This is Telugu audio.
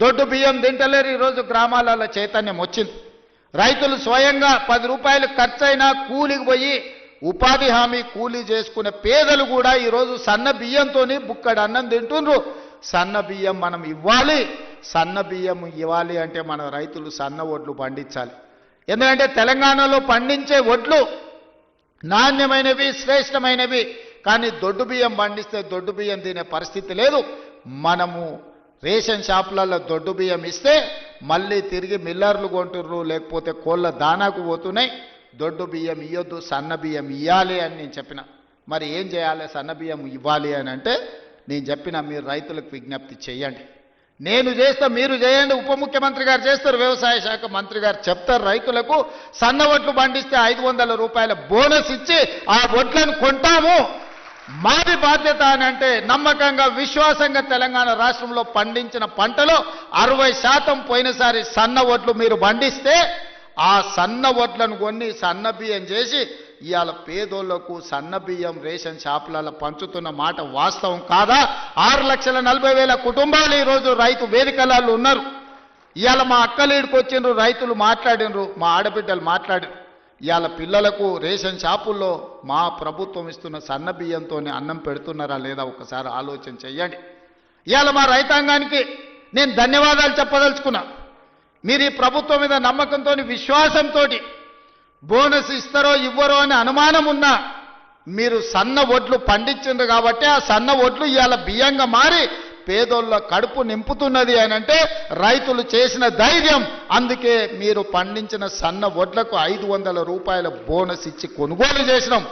దొడ్డు బియ్యం తింటలేరు ఈరోజు గ్రామాలలో చైతన్యం వచ్చింది. రైతులు స్వయంగా పది రూపాయలు ఖర్చైనా కూలికి పోయి ఉపాధి హామీ కూలీ చేసుకునే పేదలు కూడా ఈరోజు సన్న బియ్యంతోని బుక్కడు అన్నం తింటుండ్రు. సన్న బియ్యం మనం ఇవ్వాలి సన్న బియ్యం ఇవ్వాలి అంటే మన రైతులు సన్న ఒడ్లు పండించాలి. ఎందుకంటే తెలంగాణలో పండించే ఒడ్లు నాణ్యమైనవి శ్రేష్టమైనవి. కానీ దొడ్డు బియ్యం పండిస్తే దొడ్డు బియ్యం తినే పరిస్థితి లేదు. మనము రేషన్ షాపులలో దొడ్డు బియ్యం ఇస్తే మళ్ళీ తిరిగి మిల్లర్లు కొంటుర్రు లేకపోతే కోళ్ళ దానాకు పోతున్నాయి. దొడ్డు బియ్యం ఇవ్వద్దు సన్న బియ్యం ఇవ్వాలి అని నేను చెప్పిన. మరి ఏం చేయాలి? సన్న బియ్యం ఇవ్వాలి అని అంటే నేను చెప్పిన మీరు రైతులకు విజ్ఞప్తి చేయండి. నేను చేస్తా మీరు చేయండి. ఉప ముఖ్యమంత్రి గారు చేస్తారు వ్యవసాయ శాఖ మంత్రి గారు చెప్తారు రైతులకు సన్న వడ్లు పండిస్తే ఐదు వందల రూపాయల బోనస్ ఇచ్చి ఆ వడ్లను కొంటాము. మాది బాధ్యత అని అంటే నమ్మకంగా విశ్వాసంగా తెలంగాణ రాష్ట్రంలో పండించిన పంటలో అరవై శాతం పోయినసారి సన్న ఓట్లు మీరు పండిస్తే ఆ సన్న ఓట్లను కొన్ని సన్న బియ్యం చేసి ఇవాళ పేదోళ్ళకు సన్న బియ్యం రేషన్ షాపులలో పంచుతున్న మాట వాస్తవం కాదా? ఆరు లక్షల నలభై వేల కుటుంబాలు ఈరోజు రైతు వేదికలలో ఉన్నారు. ఇవాళ మా అక్కలీడికి వచ్చిండ్రు రైతులు మాట్లాడినరు మా ఆడబిడ్డలు మాట్లాడినరు. ఇవాళ పిల్లలకు రేషన్ షాపుల్లో మా ప్రభుత్వం ఇస్తున్న సన్న బియ్యంతో అన్నం పెడుతున్నారా లేదా ఒకసారి ఆలోచన చెయ్యండి. ఇవాళ మా రైతాంగానికి నేను ధన్యవాదాలు చెప్పదలుచుకున్నా. మీరు ఈ ప్రభుత్వం మీద నమ్మకంతో విశ్వాసంతో బోనస్ ఇస్తారో ఇవ్వరో అనే అనుమానం ఉన్నా మీరు సన్న ఒడ్లు పండించిండ్రు కాబట్టి ఆ సన్న ఒడ్లు ఇవాళ బియ్యంగా మారి పేదోళ్ళ కడుపు నింపుతున్నది అని అంటే రైతులు చేసిన ధైర్యం. అందుకే మీరు పండించిన సన్న వడ్లకు ఐదు వందల రూపాయల బోనస్ ఇచ్చి కొనుగోలు చేసినాం.